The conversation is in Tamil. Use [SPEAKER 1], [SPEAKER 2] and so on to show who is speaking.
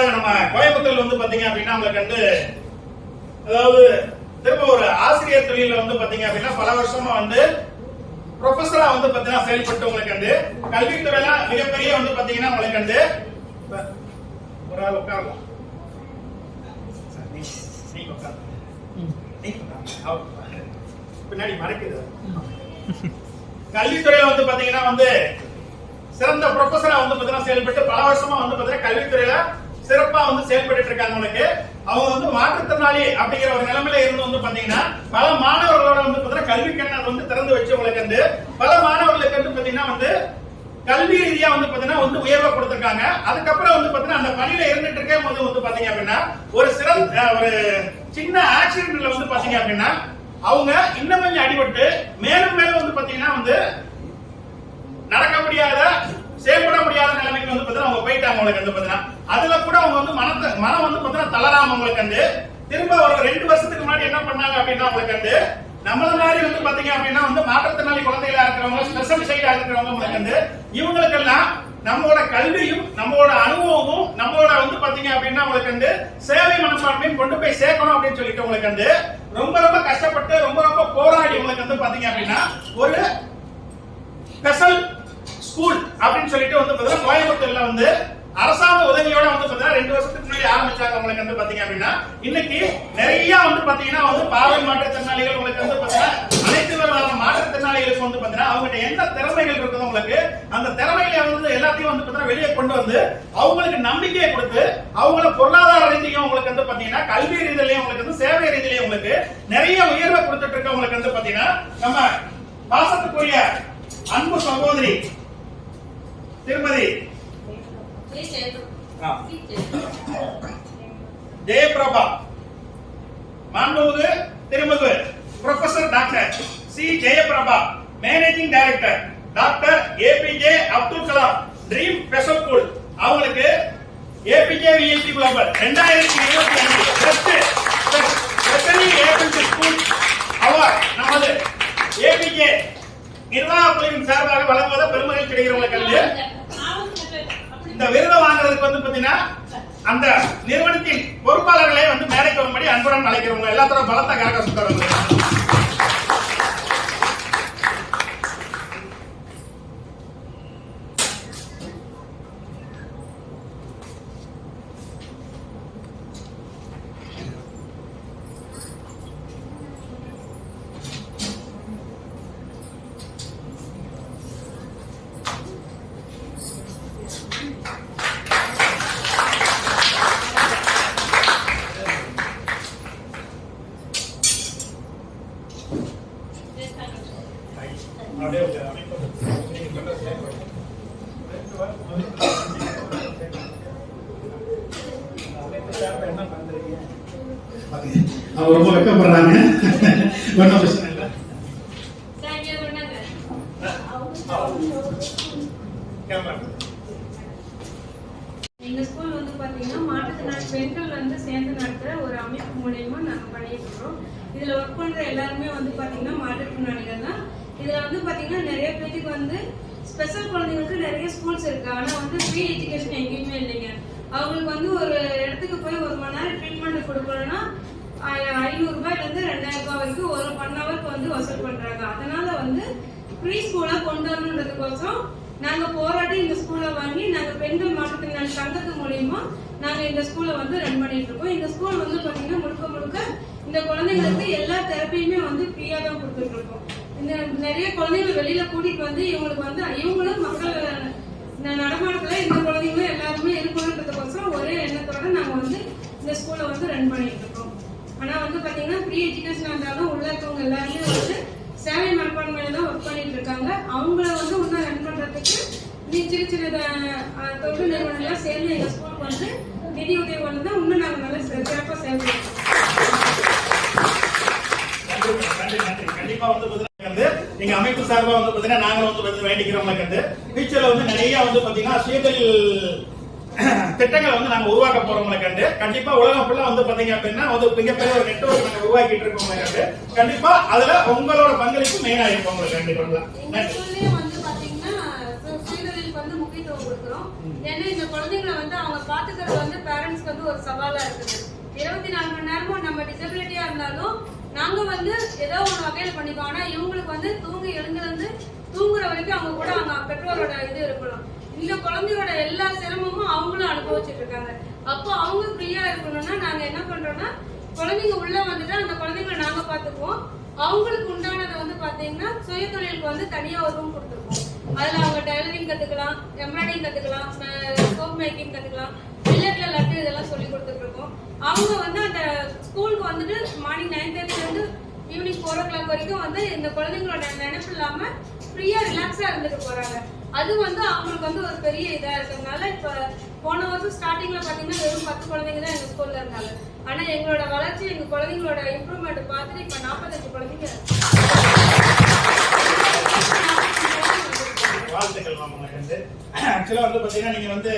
[SPEAKER 1] அடுத்ததாக நம்ம கோயம்புத்தூர்ல வந்து பாத்தீங்க அப்படின்னா உங்களுக்கு அதாவது திரும்ப ஒரு ஆசிரியர் தொழில வந்து பாத்தீங்க அப்படின்னா பல வருஷமா வந்து ப்ரொஃபஸரா வந்து பாத்தீங்கன்னா செயல்பட்டு உங்களுக்கு வந்து கல்வித்துறையில மிகப்பெரிய வந்து பாத்தீங்கன்னா உங்களுக்கு வந்து ஒரு ஆள் உட்காரலாம். பின்னாடி மறைக்குது. கல்வித்துறையில வந்து பாத்தீங்கன்னா வந்து சிறந்த ப்ரொஃபஸரா வந்து பாத்தீங்கன்னா செயல்பட்டு பல வருஷமா வந்து பாத்தீங்கன்னா கல்வித்துறையில சிறப்பா வந்து செயல்பட்டு இருக்காங்க உங்களுக்கு. அவங்க வந்து மாற்றுத்திறனாளி அப்படிங்கிற ஒரு நிலைமையில இருந்து வந்து பாத்தீங்கன்னா பல மாணவர்களோட வந்து பாத்தீங்கன்னா கல்வி கண்ணை வந்து திறந்து வச்சு உங்களுக்கு வந்து பல மாணவர்களுக்கு வந்து பாத்தீங்கன்னா வந்து கல்வி ரீதியா வந்து பாத்தீங்கன்னா வந்து உயர்வை கொடுத்திருக்காங்க. அதுக்கப்புறம் வந்து பாத்தீங்கன்னா அந்த பணியில இருந்துட்டு இருக்கே போது வந்து பாத்தீங்க அப்படின்னா ஒரு சிறந்த ஒரு சின்ன ஆக்சிடென்ட்ல வந்து பாத்தீங்க அப்படின்னா அவங்க இன்னும் கொஞ்சம் அடிபட்டு மேலும் மேலும் வந்து பாத்தீங்கன்னா வந்து நடக்க முடியாத செயல்பட முடியாத நிலைமைக்கு வந்து பாத்தீங்கன்னா அவங்க போயிட்டாங்க அவங்களுக்கு வந்து பாத்தீங்கன்னா அதுல கூட அவங்க வந்து மனத்தை மனம் வந்து பாத்தீங்கன்னா தளராம அவங்களுக்கு வந்து திரும்ப ஒரு ரெண்டு வருஷத்துக்கு முன்னாடி என்ன பண்ணாங்க அப்படின்னா அவங்களுக்கு வந்து நம்மள மாதிரி வந்து பாத்தீங்க அப்படின்னா வந்து மாற்றுத்திறனாளி குழந்தைகளா இருக்கிறவங்க ஸ்பெஷல் சைடா இருக்கிறவங்க உங்களுக்கு வந்து இவங்களுக்கெல்லாம் நம்மளோட கல்வியும் நம்மளோட அனுபவமும் நம்மளோட வந்து பாத்தீங்க அப்படின்னா உங்களுக்கு வந்து சேவை மனப்பான்மையும் கொண்டு போய் சேர்க்கணும் அப்படின்னு சொல்லிட்டு உங்களுக்கு வந்து ரொம்ப ரொம்ப கஷ்டப்பட்டு ரொம்ப ரொம்ப போராடி உங்களுக்கு வந்து பாத்தீங்க அப்படின்னா ஒரு ஸ்பெஷல் ஸ்கூல் அப்படின்னு சொல்லிட்டு வந்து பாத்தீங்கன்னா கோயம்புத்தூர்ல வந்து அரசாங்க உதவியோட வந்து பாத்தீங்கன்னா ரெண்டு வருஷத்துக்கு முன்னாடி ஆரம்பிச்சாங்க உங்களுக்கு வந்து பாத்தீங்க அப்படின்னா இன்னைக்கு நிறைய வந்து பாத்தீங்கன்னா வந்து பார்வை மாற்றுத்திறனாளிகள் உங்களுக்கு வந்து பாத்தீங்கன்னா அனைத்து விதமான மாற்றுத்திறனாளிகளுக்கு வந்து பாத்தீங்கன்னா அவங்ககிட்ட என்ன திறமைகள் இருக்குதோ உங்களுக்கு அந்த திறமைகளை வந்து எல்லாத்தையும் வந்து பாத்தீங்கன்னா வெளியே கொண்டு வந்து அவங்களுக்கு நம்பிக்கையை கொடுத்து அவங்கள பொருளாதார ரீதியும் உங்களுக்கு வந்து பாத்தீங்கன்னா கல்வி ரீதியிலையும் உங்களுக்கு வந்து சேவை ரீதியிலையும் உங்களுக்கு நிறைய உயர்வை கொடுத்துட்டு இருக்கவங்களுக்கு வந்து பாத்தீங்கன்னா நம்ம பாசத்துக்குரிய அன்பு சகோதரி திருமதி. ஜெயபிரபா. மாண்புமிகு திருமதி professor doctor C. Jayaprabha managing director doctor APJ Abdul Kalam dream special school அவங்களுக்கு ஏபிஜே விஎல்டி குளோபல் ரெண்டாயிரத்தி இருபத்தி அஞ்சு best specially APJ school award நமது ஏபிஜே நிர்வாக குழுவின் சார்பாக வழங்குவத பெருமகிழ்ச்சி அடைகிறவங்களுக்கு வந்து இந்த விருதை வாங்குறதுக்கு வந்து பாத்தீங்கன்னா அந்த நிறுவனத்தின் பொறுப்பாளர்களே வந்து மேடைக்கு வரும்படி அன்புடன் அழைக்கிறவங்க எல்லாத்தோட பலத்த கரக சுத்தரவங்க அப்படியே உங்க அமைப்பு. நீங்க சொல்றது கேட்கணும். அவங்க ரொம்ப வெக்கப்படுறாங்க. ஒன்றும் பிரச்சனை இல்லை.
[SPEAKER 2] எங்க ஸ்கூல் வந்து பாத்தீங்கன்னா மாற்றுத்திறனாளி பெண்கள் வந்து சேர்ந்து நடத்துற ஒரு அமைப்பு மூலியமா நாங்க பண்ணிட்டு இருக்கோம் இதுல ஒர்க் பண்ற எல்லாருமே வந்து பாத்தீங்கன்னா மாற்றுத்திறனாளிகள் தான் இதுல வந்து பாத்தீங்கன்னா நிறைய பேருக்கு வந்து ஸ்பெஷல் குழந்தைங்களுக்கு நிறைய ஸ்கூல்ஸ் இருக்கு. ஆனா வந்து ஃப்ரீ எஜுகேஷன் எங்கேயுமே இல்லைங்க. அவங்களுக்கு வந்து ஒரு இடத்துக்கு போய் ஒரு மணி நேரம் ட்ரீட்மெண்ட் கொடுக்கணும்னா ஐநூறு ரூபாயில இருந்து ரெண்டாயிரம் ரூபாய் வரைக்கும் ஒரு ஒன் ஹவருக்கு வந்து வசூல் பண்றாங்க. அதனால வந்து ஃப்ரீ ஸ்கூலா கொண்டு வரணுன்றதுக்கோசரம் நாங்க போராடி இந்த ஸ்கூலை வாங்கி நாங்க பெண்கள் மாற்றுத்திறனாளி சங்கத்து மூலியமா நாங்க இந்த ஸ்கூலை வந்து ரன் பண்ணிட்டு இருக்கோம். இந்த ஸ்கூல் வந்து பாத்தீங்கன்னா முழுக்க முழுக்க இந்த குழந்தைங்களுக்கு எல்லா தெரப்பியுமே வந்து ஃப்ரீயா தான் கொடுத்துட்டு இருக்கோம். இந்த நிறைய குழந்தைகள் வெளியில கூட்டிட்டு வந்து இவங்களுக்கு வந்து இவங்களும் மக்கள் இந்த நடமாட்டத்துல இந்த குழந்தைங்களும் எல்லாருமே இருக்கணுன்றதுக்கோசரம் ஒரே எண்ணத்தோட நாங்க வந்து இந்த ஸ்கூலை வந்து ரன் பண்ணிட்டு இருக்கோம். ஆனா வந்து பாத்தீங்கன்னா ப்ரீ எஜுகேஷன் இருந்தாலும் உள்ள இருக்கவங்க எல்லாருமே வந்து சேவை மனப்பான்மையில தான் ஒர்க் பண்ணிட்டு இருக்காங்க. அவங்கள வந்து இன்னும் ரன் பண்றதுக்கு நீ சின்ன சின்ன தொண்டு நிறுவனங்கள்லாம் சேர்ந்து எங்க ஸ்கூலுக்கு வந்து நிதி உதவி பண்ணி தான் இன்னும் நாங்க நல்லா சிறப்பா செயல்படுறோம்.
[SPEAKER 1] கண்டிப்பா வந்து வந்து எங்க அமைப்பு சார்பா வந்து பாத்தீங்கன்னா நாங்க வந்து பாத்தீங்கன்னா வேண்டிக்கிறவங்களுக்கு வந்து ஃபியூச்சர்ல வந்து நிறைய வந்து பாத்தீங்கன்னா சுயதொழில் திட்டங்களை வந்து நாங்க உருவாக்க போறவங்களுக்கு கண்டு கண்டிப்பா உலகம் ஃபுல்லா வந்து பாத்தீங்க அப்படின்னா வந்து மிகப்பெரிய ஒரு நெட்வொர்க் நாங்க உருவாக்கிட்டு இருக்கோம் கண்டு கண்டிப்பா அதுல உங்களோட பங்களிப்பு மெயினா உங்களுக்கு கண்டிப்பா
[SPEAKER 2] வந்து வந்து முக்கியத்துவம் கொடுக்குறோம். ஏன்னா இந்த குழந்தைங்களை வந்து அவங்க பாத்துக்கிறது வந்து பேரண்ட்ஸ்க்கு வந்து ஒரு சவாலா இருக்குது. இருபத்தி நாலு மணி நேரமும் நம்ம டிசபிலிட்டியா நாங்க வந்து ஏதோ ஒரு வகையில பண்ணிப்போம். ஆனா இவங்களுக்கு வந்து தூங்கி எழுந்திருந்து தூங்குற வரைக்கும் அவங்க கூட அவங்க பெற்றோரோட இது இருக்கணும். இந்த குழந்தையோட எல்லா சிரமமும் அவங்களும் அனுபவிச்சுட்டு இருக்காங்க. அப்போ அவங்க ஃப்ரீயா இருக்கணும்னா நாங்க என்ன பண்றோம்னா குழந்தைங்க உள்ள வந்துட்டா அந்த குழந்தைங்களை நாங்க பாத்துக்குவோம் அவங்களுக்கு உண்டானதை வந்து பாத்தீங்கன்னா சுயதொழிலுக்கு வந்து தனியா ஒரு ரூம் கொடுத்துருக்கோம் அதுல அவங்க டைலரிங் கத்துக்கலாம் எம்ப்ராய்டிங் கத்துக்கலாம் சோப் மேக்கிங் கத்துக்கலாம் மில்லட்ல லட்டு இதெல்லாம் சொல்லி கொடுத்துருக்கோம். அவங்க வந்து அந்த ஸ்கூலுக்கு வந்துட்டு மார்னிங் நைன் தேர்ட்டில இருந்து ஈவினிங் ஃபோர் ஓ கிளாக் வரைக்கும் வந்து இந்த குழந்தைங்களோட நினைப்பு இல்லாம ஃப்ரீயா ரிலாக்ஸா இருந்துட்டு போறாங்க. அது வந்து அவங்களுக்கு வந்து ஒரு பெரிய இதா இருக்கிறதுனால இப்ப போன வருஷம் ஸ்டார்டிங்ல பாத்தீங்கன்னா வெறும் பத்து குழந்தைங்க தான் எங்க ஸ்கூல்ல இருந்தாங்க. ஆனா எங்களோட வளர்ச்சி எங்க குழந்தைங்களோட இம்ப்ரூவ்மெண்ட் பார்த்துட்டு இப்ப நாற்பத்தஞ்சு குழந்தைங்க
[SPEAKER 1] வாழ்த்துக்கள் வந்து ஆக்சுவலா வந்து பாத்தீங்கன்னா நீங்க வந்து